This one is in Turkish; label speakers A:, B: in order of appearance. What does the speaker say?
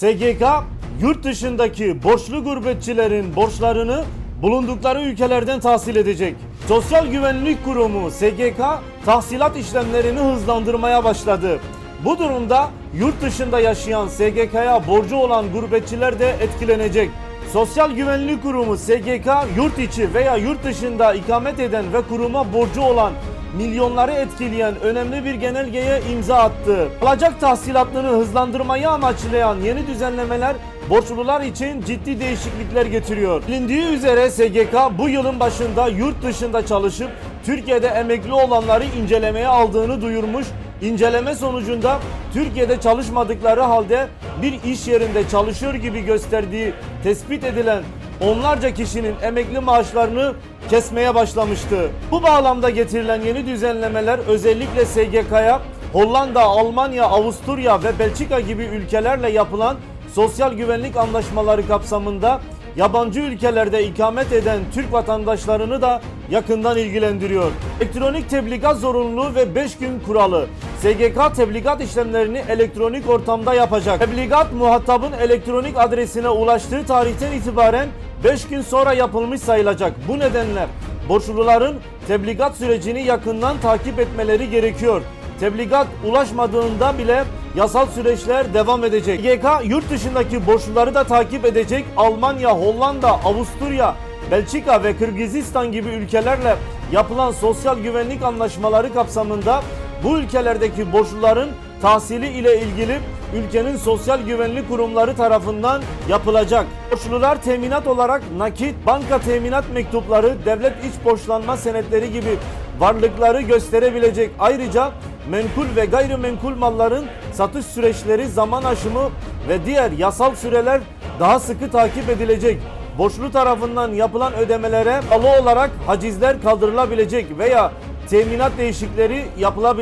A: SGK yurt dışındaki borçlu gurbetçilerin borçlarını bulundukları ülkelerden tahsil edecek. Sosyal Güvenlik Kurumu SGK tahsilat işlemlerini hızlandırmaya başladı. Bu durumda yurt dışında yaşayan SGK'ya borcu olan gurbetçiler de etkilenecek. Sosyal Güvenlik Kurumu SGK yurt içi veya yurt dışında ikamet eden ve kuruma borcu olan milyonları etkileyen önemli bir genelgeye imza attı. Alacak tahsilatını hızlandırmayı amaçlayan yeni düzenlemeler borçlular için ciddi değişiklikler getiriyor. Bilindiği üzere SGK bu yılın başında yurt dışında çalışıp Türkiye'de emekli olanları incelemeye aldığını duyurmuş. İnceleme sonucunda Türkiye'de çalışmadıkları halde bir iş yerinde çalışıyor gibi gösterdiği tespit edilen onlarca kişinin emekli maaşlarını kesmeye başlamıştı. Bu bağlamda getirilen yeni düzenlemeler özellikle SGK'ya Hollanda, Almanya, Avusturya ve Belçika gibi ülkelerle yapılan sosyal güvenlik anlaşmaları kapsamında yabancı ülkelerde ikamet eden Türk vatandaşlarını da yakından ilgilendiriyor. Elektronik tebligat zorunluluğu ve 5 gün kuralı. SGK tebligat işlemlerini elektronik ortamda yapacak. Tebligat muhatabın elektronik adresine ulaştığı tarihten itibaren 5 gün sonra yapılmış sayılacak. Bu nedenle borçluların tebligat sürecini yakından takip etmeleri gerekiyor. Tebligat ulaşmadığında bile yasal süreçler devam edecek. YK yurt dışındaki borçluları da takip edecek. Almanya, Hollanda, Avusturya, Belçika ve Kırgızistan gibi ülkelerle yapılan sosyal güvenlik anlaşmaları kapsamında bu ülkelerdeki borçluların tahsili ile ilgili ülkenin sosyal güvenlik kurumları tarafından yapılacak. Borçlular teminat olarak nakit, banka teminat mektupları, devlet iç borçlanma senetleri gibi varlıkları gösterebilecek. Ayrıca menkul ve gayrimenkul malların satış süreçleri, zaman aşımı ve diğer yasal süreler daha sıkı takip edilecek. Borçlu tarafından yapılan ödemelere bağlı olarak hacizler kaldırılabilecek veya teminat değişikleri yapılabilecek.